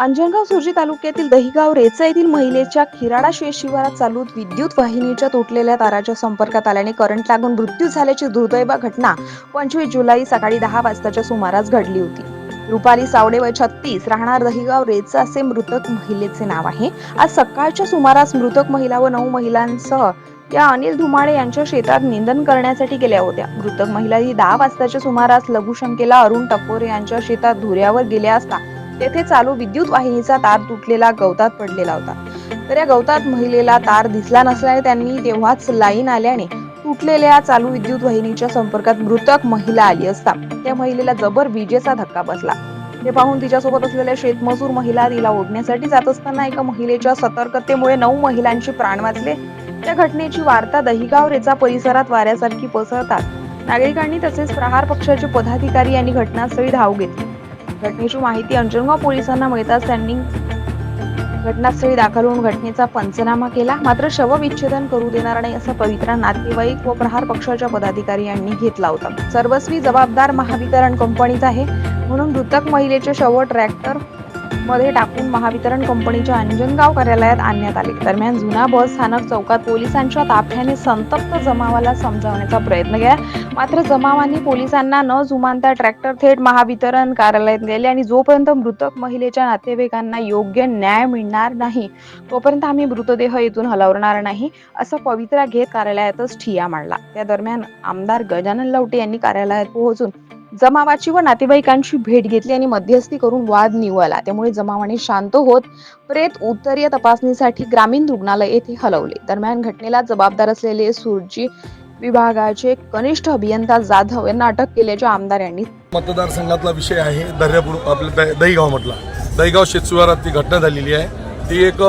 अंजनगाव सुर्जी तालुक्यातील दहिगाव रेचा येथील महिलेच्या खिराडा शेत शिवारात चालू विद्युत वाहिनीच्या तुटलेल्या ताराच्या संपर्कात आल्याने करंट लागून मृत्यू झाल्याची दुर्दैव घटना पंचवीस जुलै सकाळी दहा वाजताच्या सुमारास घडली होती. रुपाली सावडे वय छत्तीस राहणार दहिगाव रेचा असे मृतक महिलेचे नाव आहे. आज सकाळच्या सुमारास मृतक महिला व नऊ महिलांसह या अनिल धुमाळे यांच्या शेतात निंदन करण्यासाठी गेल्या होत्या. मृतक महिला ही दहा वाजताच्या सुमारास लघुशंकेला अरुण टपोरे यांच्या शेतात धुऱ्यावर गेल्या असता तेथे चालू विद्युत वाहिनीचा तार तुटलेला गवतात पडलेला होता. तर या गवतात महिलेला तार दिसला नसल्याने त्यांनी तेव्हाच लाईन आल्याने तुटलेल्या चालू विद्युत वाहिनीच्या संपर्कात मृतक महिला आली असता. त्या महिलेला जबर विजेचा धक्का बसला. ते पाहून तिच्यासोबत असलेल्या शेतमजूर महिला तिला ओढण्यासाठी जात असताना एका महिलेच्या सतर्कतेमुळे नऊ महिलांचे प्राण वाचले. त्या घटनेची वार्ता दहिगाव रेचा परिसरात वाऱ्यासारखी पसरतात. नागरिकांनी तसेच प्रहार पक्षाचे पदाधिकारी यांनी घटनास्थळी धाव घेतली. घटनेची माहिती अंजनगाव पोलिसांना मिळताच त्यांनी घटनास्थळी दाखल होऊन घटनेचा पंचनामा केला. मात्र शवविच्छेदन करू देणार नाही असा पवित्रा नातेवाईक व प्रहार पक्षाच्या पदाधिकारी यांनी घेतला होता. सर्वस्वी जबाबदार महावितरण कंपनीचा आहे. म्हणून मृतक महिलेचे शव ट्रॅक्टर मध्ये टाकून महावितरण कंपनीच्या अंजनगाव कार्यालयात आणण्यात आले. दरम्यान जुना बस स्थानक चौकात पोलिसांच्या ताफ्याने संतप्त जमावाला समजावण्याचा प्रयत्न केला. मात्र जमावांनी पोलिसांना न जुमानता ट्रॅक्टर थेट महावितरण कार्यालयात गेले आणि जोपर्यंत मृतक महिलेच्या नातेवाईकांना योग्य न्याय मिळणार नाही तोपर्यंत आम्ही मृतदेह येथून हलवणार नाही असं पवित्रा घेत कार्यालयातच ठिया मांडला. त्या दरम्यान आमदार गजानन लवटे यांनी कार्यालयात पोहोचून जमावाची व नातेवाईकांची भेट घेतली आणि मध्यस्थी करून वाद निवळला. त्यामुळे जमावाने शांत होत प्रेत उत्तरीय तपासणीसाठी ग्रामीण रुग्णालय येथे हलवले. दरम्यान घटनेला जबाबदार असलेले सुरजी विभागाचे कनिष्ठ अभियंता जाधव यांना अटक केल्याचे आमदार यांनी मतदारसंघातला विषय आहे दर्यापूर आपल्या द- दहीगावमधला दहीगाव शेतशिवारात ती घटना झालेली आहे. ती एक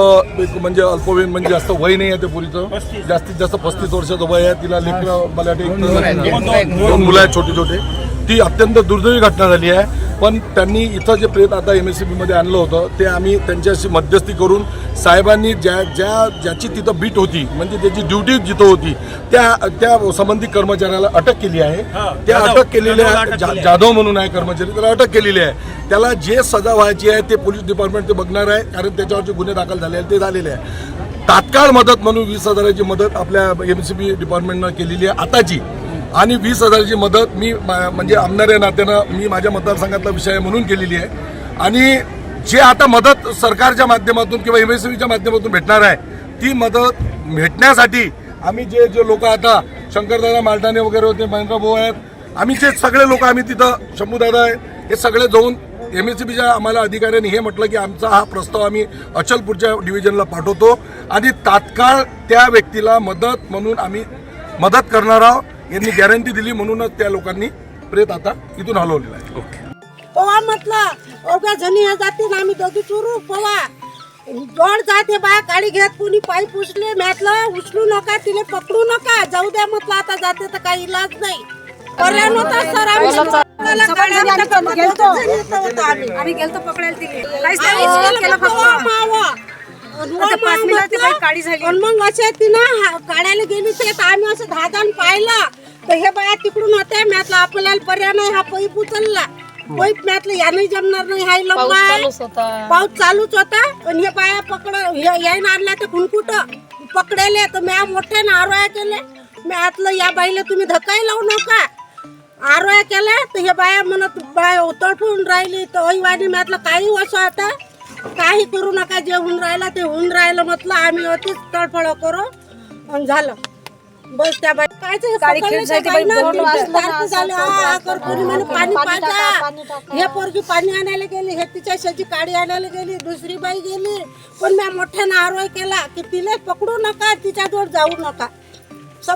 म्हणजे अल्पवयीन म्हणजे जास्त वय नाही आहे त्या पुरीचं. जास्तीत जास्त पस्तीस वर्षाचं वय आहे. तिला लेकरं मला दोन मुलं आहेत छोटे छोटे ती अत्यंत दुर्दैवी घटना झाली आहे. पण त्यांनी इथं जे प्रेत आता एम एस सी बीमध्ये आणलं होतं ते आम्ही त्यांच्याशी मध्यस्थी करून साहेबांनी ज्या ज्या ज्याची तिथं बीट होती म्हणजे त्याची ड्युटी जिथं होती त्या त्या संबंधित कर्मचाऱ्याला अटक केली आहे. त्या अटक केलेल्या जा- जाधव म्हणून आहे कर्मचारी त्याला अटक केलेली आहे. त्याला जे सजा व्हायची आहे ते पोलीस डिपार्टमेंट ते बघणार आहे कारण त्याच्यावरचे गुन्हे दाखल झाले आहेत ते झालेले आहे. तात्काळ मदत म्हणून वीस हजाराची मदत आपल्या एम सी बी डिपार्टमेंटनं केलेली आहे. आताची आणि वीस हजाराची मदत मी म्हणजे आमदार या नात्यानं मी माझ्या मतदारसंघातला विषय आहे म्हणून केलेली आहे. आणि जे आता मदत सरकारच्या माध्यमातून किंवा एम एस बीच्या माध्यमातून भेटणार आहे ती मदत भेटण्यासाठी आम्ही जे जे लोक आता शंकरदादा मालटाणे वगैरे होते महेंद्र भाऊ आहेत आम्ही जे सगळे लोक आम्ही तिथं शंभूदादा आहे हे सगळे जाऊन एम एस सी बीच्या आम्हाला अधिकाऱ्यांनी हे म्हटलं की आमचा हा प्रस्ताव आम्ही अचलपूरच्या डिव्हिजनला पाठवतो. आणि तात्काळ त्या व्यक्तीला मदत म्हणून आम्ही मदत करणार आहोत. यांनी गॅरंटी दिली म्हणूनच त्या लोकांनी प्रेत आता इथून हलवलेला आहे. पोवा म्हटलं ओघ्या जणी ह्या जाते आम्ही दोघी चुरू पोवा जोड जाते बाया काळी घेत कोणी पायी पुसले म्हटलं उचलू नका तिला पकडू नका. जाऊ द्या म्हटलं आता जाते तर काही इलाज नाही. पर्याय नव्हता सर आम्ही त्याला गाड्या टाकत होतो, जणी येत होतो. आम्ही. आम्ही गेलतो पकडायला तिघे काहीच काहीच नाही केलं केलं फक्त. वा फक्त मावा. आणि वा आता पाच मावा मिनिटात ती म्हटलं, बाई काळी झाली. आणि मग असे तिनं हा- काढायला गेली ते तर आम्ही असं धादान पाहिलं. तर हे बाया तिकडून होते म्हटलं आपल्याला पर्याय नाही हा पैप उचलला. पैप म्हटलं याने जमणार नाही हाय लंबा. पाऊस चालूच होता. आणि हे बाया पकड यायनं आणल्या ते खुणकुट पकडेले तर म्या मोठे आरोया केले. मी आतलं या बाईला तुम्ही धक्काही लावू नका. आरोया केल्या तर हे बाया म्हणत बाय तडफडून राहिली तर ऐवानी म्हटलं काही असं आता. काही करू नका जे होऊन राहिलं ते होऊन राहिलं म्हटलं आम्ही होतीच तडफड करू. आणि झालं. बस त्या बाई गाडी बाई, पाणी पाजा. हे पोरगी पाणी आणायला गेली हे तिच्या शेती काडी आणायला गेली दुसरी बाई गेली. पण मी मोठ्यानं आरोय केला की तिला पकडू नका तिच्याजवळ जाऊ नका. सब